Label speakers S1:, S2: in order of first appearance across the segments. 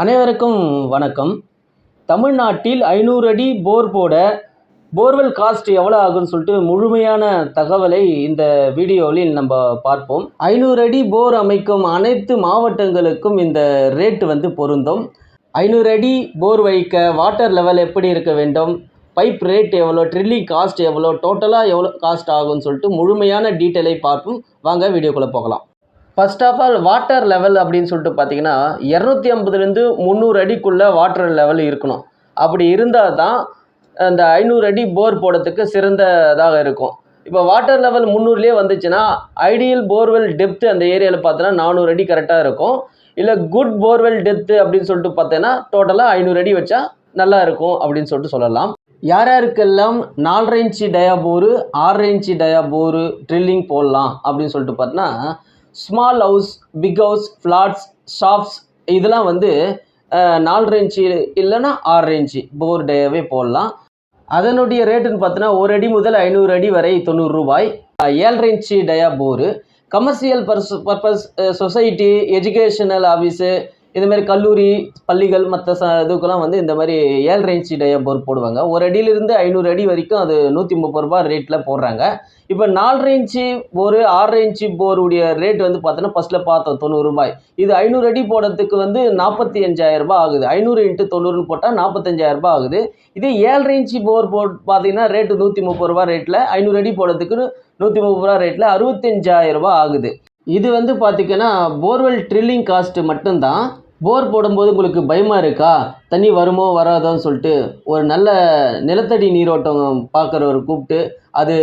S1: அனைவருக்கும் வணக்கம். தமிழ்நாட்டில் ஐநூறு அடி போர் போட போர்வெல் காஸ்ட் எவ்வளோ ஆகும்னு சொல்லிட்டு முழுமையான தகவலை இந்த வீடியோவில் நம்ம பார்ப்போம். ஐநூறு அடி போர் அமைக்கும் அனைத்து மாவட்டங்களுக்கும் இந்த ரேட் வந்து பொருந்தும். ஐநூறு அடி போர் வைக்க வாட்டர் லெவல் எப்படி இருக்க வேண்டும்? பைப் ரேட் எவ்வளோ ட்ரில்லிங் காஸ்ட் எவ்வளோ டோட்டலாக எவ்வளோ காஸ்ட் ஆகும்னு சொல்லிட்டு முழுமையான டீட்டெயிலை பார்ப்போம். வாங்க வீடியோக்குள்ளே போகலாம். First of all water level அப்படின்னு சொல்லிட்டு பார்த்தீங்கன்னா இரநூத்தி ஐம்பதுலேருந்து முந்நூறு அடிக்குள்ளே வாட்டர் லெவல் இருக்கணும். அப்படி இருந்தால் தான் அந்த ஐநூறு அடி போர் போடுறதுக்கு சிறந்ததாக இருக்கும். இப்போ வாட்டர் லெவல் முந்நூறுலேயே வந்துச்சுன்னா ஐடியல் போர்வெல் டெப்த்து அந்த ஏரியாவில் பார்த்தோன்னா நானூறு அடி கரெக்டாக இருக்கும். இல்லை குட் போர்வெல் டெப்த்து அப்படின்னு சொல்லிட்டு பார்த்தீங்கன்னா டோட்டலாக ஐநூறு அடி வச்சா நல்லா இருக்கும் அப்படின்னு சொல்லிட்டு சொல்லலாம். யார் யாருக்கெல்லாம் நாலரை இன்ச்சு டயா போரு ஆறரை இன்ச்சு டயா போரு ட்ரில்லிங் போடலாம் அப்படின்னு சொல்லிட்டு பார்த்தோன்னா small house big house flats shops இதெல்லாம் வந்து நாலு ரேஞ்சு இல்லைன்னா ஆறு இன்ச்சு. போர்டேவே போடலாம். அதனுடைய ரேட்டுன்னு பார்த்தோன்னா ஒரு அடி முதல் ஐநூறு அடி வரை தொண்ணூறு ரூபாய். அஹ், ஏழரை inch dia bore commercial purse purpose society educational office இதுமாரி கல்லூரி பள்ளிகள் மற்ற ச இதுக்கெல்லாம் வந்து இந்த மாதிரி ஏழரை இன்ச்சு டயா போர் போடுவாங்க? ஒரு அடியிலிருந்து ஐநூறு அடி வரைக்கும் அது நூற்றி முப்பது ரூபா ரேட்டில் போடுறாங்க. இப்போ நாலரை இன்ச்சு போரு ஆறரை இன்ச்சு போருடைய ரேட் வந்து பார்த்தோன்னா ஃபஸ்ட்டில் பார்த்தோம் தொண்ணூறு ரூபாய். இது ஐநூறு அடி போடுறதுக்கு வந்து நாற்பத்தி அஞ்சாயிரம் ரூபாய் ஆகுது. ஐநூறு இன்ட்டு தொண்ணூறுன்னு போட்டால் நாற்பத்தஞ்சாயிரம் ரூபாய் ஆகுது. இதே ஏழரை இன்ச்சு போர் போட் பார்த்தீங்கன்னா ரேட்டு நூற்றி முப்பது ரூபா ரேட்டில் ஐநூறு அடி போடுறதுக்கு நூற்றி முப்பது ரூபா ரேட்டில் அறுபத்தஞ்சாயிரம் ரூபாய் ஆகுது. இது வந்து பார்த்திங்கன்னா போர்வெல் ட்ரில்லிங் காஸ்ட்டு மட்டும்தான். போர் போடும்போது உங்களுக்கு பயமாக இருக்கா? தண்ணி வருமோ வராதோன்னு சொல்லிட்டு ஒரு நல்ல நிலத்தடி நீரோட்டம் பார்க்குறவர் கூப்பிட்டு அது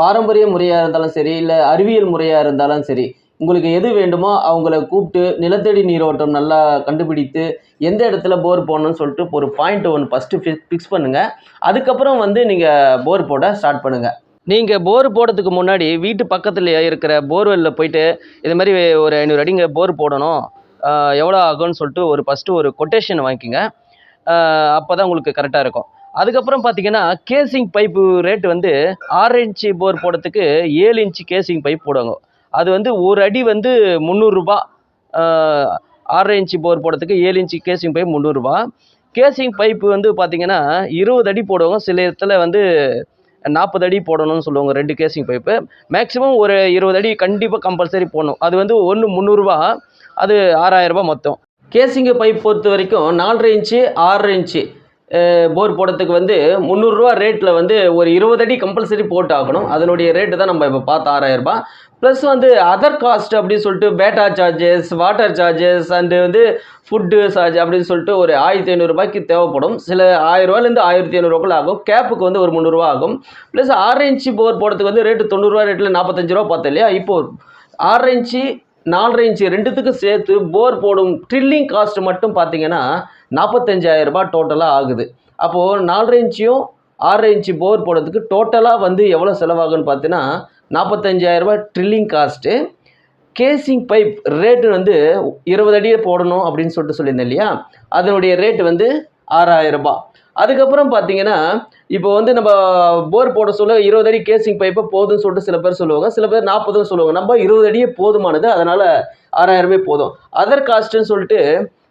S1: பாரம்பரிய முறையாக இருந்தாலும் சரி இல்லை அறிவியல் முறையாக இருந்தாலும் சரி உங்களுக்கு எது வேண்டுமோ அவங்கள கூப்பிட்டு நிலத்தடி நீரோட்டம் நல்லா கண்டுபிடித்து எந்த இடத்துல போர் போடணும்னு சொல்லிட்டு ஒரு பாயிண்ட் ஒன்று ஃபஸ்ட்டு ஃபிக்ஸ் பண்ணுங்கள் அதுக்கப்புறம் வந்து நீங்கள் போர் போட ஸ்டார்ட் பண்ணுங்கள் நீங்கள் போர் போடுறதுக்கு முன்னாடி வீட்டு பக்கத்தில் இருக்கிற போர்வெல்லில் போயிட்டு இது மாதிரி ஒரு ஐநூறு அடிங்க போர் போடணும். எவ்வளோ ஆகும்னு சொல்லிட்டு ஒரு ஃபஸ்ட்டு ஒரு கொட்டேஷன் வாங்கிக்கோங்க. அப்போ தான் உங்களுக்கு கரெக்டாக இருக்கும். அதுக்கப்புறம் பார்த்தீங்கன்னா கேசிங் பைப்பு ரேட் வந்து ஆறு இன்ச்சு போர் போடுறதுக்கு ஏழு இன்ச்சு கேசிங் பைப் போடுவாங்க. அது வந்து ஒரு அடி வந்து முந்நூறுரூபா ஆறு இன்ச்சு போர் போடுறதுக்கு ஏழு இன்ச்சு கேசிங் பைப் முந்நூறுரூபா கேசிங் பைப்பு வந்து பார்த்திங்கன்னா இருபது அடி போடுவாங்க. சில இடத்துல வந்து நாற்பது அடி போடணும்னு சொல்லுவாங்க ரெண்டு கேசிங் பைப்பு மேக்ஸிமம் ஒரு இருபது அடி கண்டிப்பாக கம்பல்சரி போடணும். அது வந்து ஒன்று முந்நூறுரூவா அது ஆறாயிரரூபா மொத்தம். கேசிங்கு பைப் பொறுத்த வரைக்கும் நாலரை இன்ச்சு ஆறரை இன்ச்சு. போர் போடுறதுக்கு வந்து முந்நூறுரூவா ரேட்டில் வந்து ஒரு இருபது அடி கம்பல்சரி போட்டு ஆகணும் அதனுடைய ரேட்டு தான் நம்ம இப்போ பார்த்து ஆறாயிரரூபா ப்ளஸ் வந்து அதர் காஸ்ட் அப்படின்னு சொல்லிட்டு batta charges water charges and வந்து ஃபுட்டு சார்ஜ் அப்படின்னு சொல்லிட்டு ஒரு ஆயிரத்தி ஐநூறுரூபாய்க்கு தேவைப்படும். சில ஆயிரரூவாலேருந்து ஆயிரத்தி ஐநூறுரூவாக்குள்ள ஆகும். கேப்புக்கு வந்து ஒரு முந்நூறுரூவா ஆகும். ப்ளஸ் ஆறு இன்ச்சு போர் போடுறதுக்கு வந்து ரேட்டு தொண்ணூறுரூவா ரேட்டில் நாற்பத்தஞ்சு ரூபா பார்த்தோம் இல்லையா? இப்போ ஆறரை இன்ச்சு நாலரை இன்ச்சு ரெண்டுத்துக்கும் சேர்த்து போர் போடும் ட்ரில்லிங் காஸ்ட் மட்டும் பார்த்தீங்கன்னா நாற்பத்தஞ்சாயிரம் ரூபாய் டோட்டலாக ஆகுது. அப்போது நாலரை இன்ச்சியும் ஆறரை இன்ச்சு போர் போடுறதுக்கு டோட்டலாக வந்து எவ்வளோ செலவாகுன்னு பார்த்தீங்கன்னா நாற்பத்தஞ்சாயிரம் ரூபாய் drilling cost casing pipe rate வந்து இருபது அடியே போடணும் அப்படின்னு சொல்லிட்டு சொல்லியிருந்தேன் இல்லையா? அதனுடைய ரேட்டு வந்து ஆறாயிரரூபா அதுக்கப்புறம் பார்த்தீங்கன்னா இப்போ வந்து நம்ம போர் போட சொல்ல இருபது அடி கேசிங் பைப்பை போதும்னு சொல்லிட்டு சில பேர் சொல்லுவாங்க. சில பேர் நாற்பதுன்னு சொல்லுவாங்க. நம்ம இருபது அடியே போதுமானது. அதனால் ஆறாயிரமே போதும். அதர் காஸ்ட்டுன்னு சொல்லிட்டு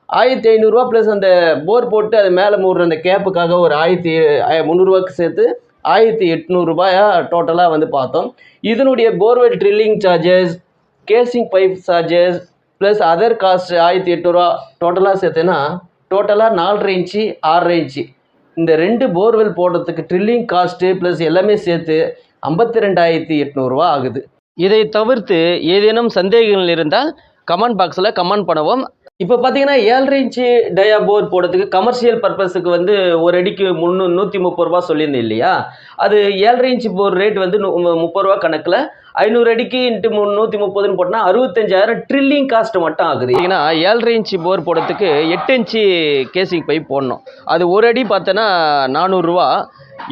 S1: ஆயிரத்தி ஐநூறுரூவா ப்ளஸ் அந்த போர் போட்டு அது மேலே மூடுற அந்த கேப்புக்காக ஒரு ஆயிரத்தி முந்நூறுரூவாக்கு சேர்த்து ஆயிரத்தி எட்நூறுபாயா டோட்டலாக வந்து பார்த்தோம். இதனுடைய borewell drilling charges casing pipe charges plus other cost ஆயிரத்தி எட்நூறுவா டோட்டலாக சேர்த்தேன்னா டோட்டலாக நாலரை இன்ச்சு ஆறரை இன்ச்சு. இந்த ரெண்டு போர்வெல் போடுறதுக்கு ட்ரில்லிங் காஸ்ட்டு ப்ளஸ் எல்லாமே சேர்த்து ஐம்பத்தி ரெண்டாயிரத்தி எட்நூறுரூவா ஆகுது. இதை தவிர்த்து ஏதேனும் சந்தேகங்கள் இருந்தால் கமெண்ட் பாக்ஸில் கமெண்ட் பண்ணவும். இப்போ பார்த்தீங்கன்னா ஏழரை இன்ச்சு டயா போர் போடுறதுக்கு கமர்ஷியல் பர்பஸுக்கு வந்து ஒரு அடிக்கு முந்நூ நூற்றி முப்பது ரூபா சொல்லியிருந்தேன் இல்லையா? அது ஏழரை இன்ச்சு போர் ரேட் வந்து முப்பது ரூபா கணக்கில் ஐநூறு அடிக்கு இன்ட்டு மூணு நூற்றி முப்பதுன்னு போட்டால் அறுபத்தஞ்சாயிரம் ட்ரில்லிங் காஸ்ட் மட்டும் ஆகுது. ஏன்னா ஏழரை இன்ச்சு போர் போடுறதுக்கு எட்டு இன்ச்சு கேசிங் பைப் போடணும். அது ஒரு அடி பார்த்தோன்னா நானூறுரூவா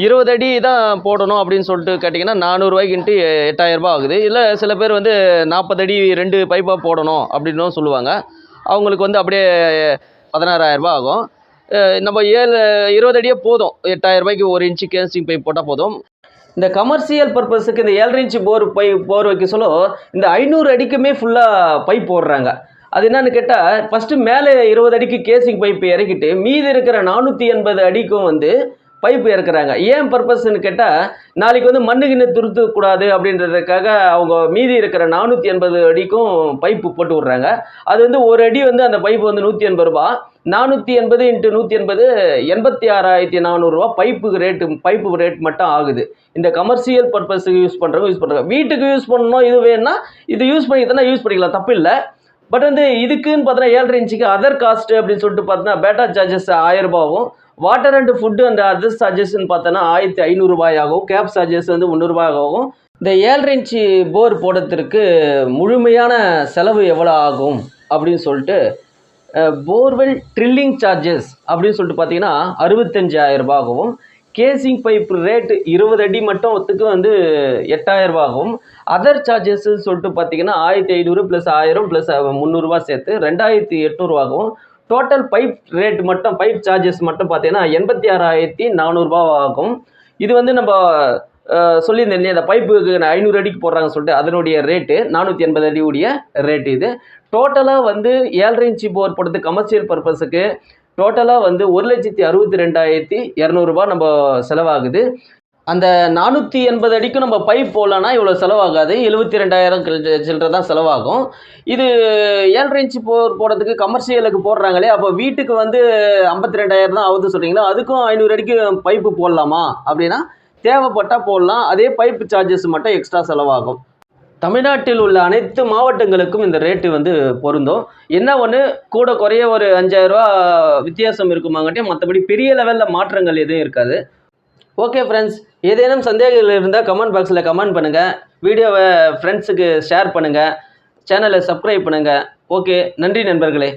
S1: இருபது அடி தான் போடணும் அப்படின்னு சொல்லிட்டு கேட்டிங்கன்னா நானூறுரூவாய்க்கு இன்ட்டு எட்டாயிரரூபா ஆகுது. இல்லை சில பேர் வந்து நாற்பது அடி ரெண்டு பைப்பாக போடணும் அப்படின்னும் சொல்லுவாங்க. அவங்களுக்கு வந்து அப்படியே பதினாறாயிரரூபா ஆகும். நம்ம ஏழு இருபது அடியே போதும். எட்டாயிரம் ரூபாய்க்கு ஒரு இன்ச்சு கேசிங் பைப் போட்டால் போதும். இந்த கமர்ஷியல் பர்பஸுக்கு இந்த ஏழரை இன்ச்சு போர் பை போர் வைக்க சொல்ல இந்த ஐநூறு அடிக்குமே ஃபுல்லாக பைப் போடுறாங்க. அது என்னன்னு கேட்டால் ஃபஸ்ட்டு மேலே இருபது அடிக்கு கேசிங் பைப் இறக்கிட்டு மீதி இருக்கிற நானூற்றி எண்பது அடிக்கும் வந்து பைப் இறக்குறாங்க. ஏன் பர்பஸ்ன்னு கேட்டால் நாளைக்கு வந்து மண்ணு கிண்ணு துருத்தக்கூடாது அப்படின்றதுக்காக அவங்க மீதி இருக்கிற நானூற்றி எண்பது அடிக்கும் பைப்பு போட்டு விட்றாங்க. அது வந்து ஒரு அடி வந்து அந்த பைப்பு வந்து நூற்றி எண்பது ரூபா. நானூற்றி எண்பது இன்ட்டு நூற்றி எண்பது எண்பத்தி ஆறாயிரத்தி நானூறுரூவா பைப்புக்கு ரேட்டு பைப்பு ரேட் மட்டும் ஆகுது. இந்த கமர்ஷியல் பர்பஸுக்கு யூஸ் பண்ணுறவங்க யூஸ் பண்ணுறாங்க வீட்டுக்கு யூஸ் பண்ணணும் இது வேணும்னா இது யூஸ் பண்ணி தானே யூஸ் பண்ணிக்கலாம். தப்பு இல்லை பட் வந்து இதுக்குன்னு பார்த்தீங்கன்னா ஏழரை இன்ச்சுக்கு அதர் காஸ்ட் அப்படின்னு சொல்லிட்டு பார்த்தீங்கன்னா பேட்டா சார்ஜஸ் ஆயிரம் ரூபாவும் water and food and other சார்ஜஸ்ன்னு பார்த்தோன்னா ஆயிரத்தி ஐநூறுரூபாய் ஆகும் கேப் சார்ஜஸ் வந்து முந்நூறுபாயாகவும் இந்த ஏழரை இன்ச்சு போர் போடுறதுக்கு முழுமையான செலவு எவ்வளோ ஆகும் அப்படின்னு சொல்லிட்டு போர்வெல் ட்ரில்லிங் சார்ஜஸ் அப்படின்னு சொல்லிட்டு பார்த்தீங்கன்னா அறுபத்தஞ்சாயிரம் ரூபாய் ஆகவும் கேசிங் பைப் ரேட்டு இருபது அடி மட்டும்த்துக்கு வந்து எட்டாயிரம் ஆகும். அதர் சார்ஜஸ் சொல்லிட்டு பார்த்தீங்கன்னா ஆயிரத்தி ஐநூறு ப்ளஸ் ஆயிரம் ப்ளஸ் முந்நூறுரூவா சேர்த்து ரெண்டாயிரத்தி எட்நூறுவாகும் டோட்டல் பைப் ரேட் மட்டும் பைப் சார்ஜஸ் மட்டும் பார்த்தீங்கன்னா எண்பத்தி ஆறாயிரத்தி நானூறுரூபா ஆகும். இது வந்து நம்ம சொல்லியிருந்தேன் இல்லையா பைப்புக்கு பைப்புக்கு ஐநூறு அடிக்கு போடுறாங்க சொல்லிட்டு அதனுடைய ரேட்டு நானூற்றி எண்பது அடியுடைய ரேட்டு இது. டோட்டலாக வந்து ஏழரை இன்ச்சு போர் போடுறது கமர்ஷியல் பர்பஸுக்கு டோட்டலாக வந்து ஒரு லட்சத்தி அறுபத்தி ரெண்டாயிரத்தி இரநூறுபா நம்ம செலவாகுது. அந்த நானூற்றி எண்பது அடிக்கும் நம்ம பைப் போடலன்னா இவ்வளோ செலவாகாது. எழுபத்தி ரெண்டாயிரம் சில்லற தான் செலவாகும். இது ஏழரை இன்ச்சு போர் போடுறதுக்கு கமர்ஷியலுக்கு போடுறாங்களே அப்போ வீட்டுக்கு வந்து ஐம்பத்தி ரெண்டாயிரம் தான் ஆகுது சொல்கிறீங்களா அதுக்கும் ஐநூறு அடிக்கும் பைப்பு போடலாமா? அப்படின்னா தேவைப்பட்டால் போடலாம். அதே பைப்பு சார்ஜஸ் மட்டும் எக்ஸ்ட்ரா செலவாகும். தமிழ்நாட்டில் உள்ள அனைத்து மாவட்டங்களுக்கும் இந்த ரேட்டு வந்து பொருந்தும். என்ன ஒன்று கூட குறைய ஒரு அஞ்சாயிரரூவா வித்தியாசம் இருக்குமாங்கட்டியும் மற்றபடி பெரிய லெவலில் மாற்றங்கள் எதுவும் இருக்காது. ஓகே ஃப்ரெண்ட்ஸ் ஏதேனும் சந்தேகங்கள் இருந்தால் கமெண்ட் பாக்ஸில் கமெண்ட் பண்ணுங்கள் வீடியோவை ஃப்ரெண்ட்ஸுக்கு ஷேர் பண்ணுங்கள் சேனலை சப்ஸ்கிரைப் பண்ணுங்கள் ஓகே நன்றி நண்பர்களே.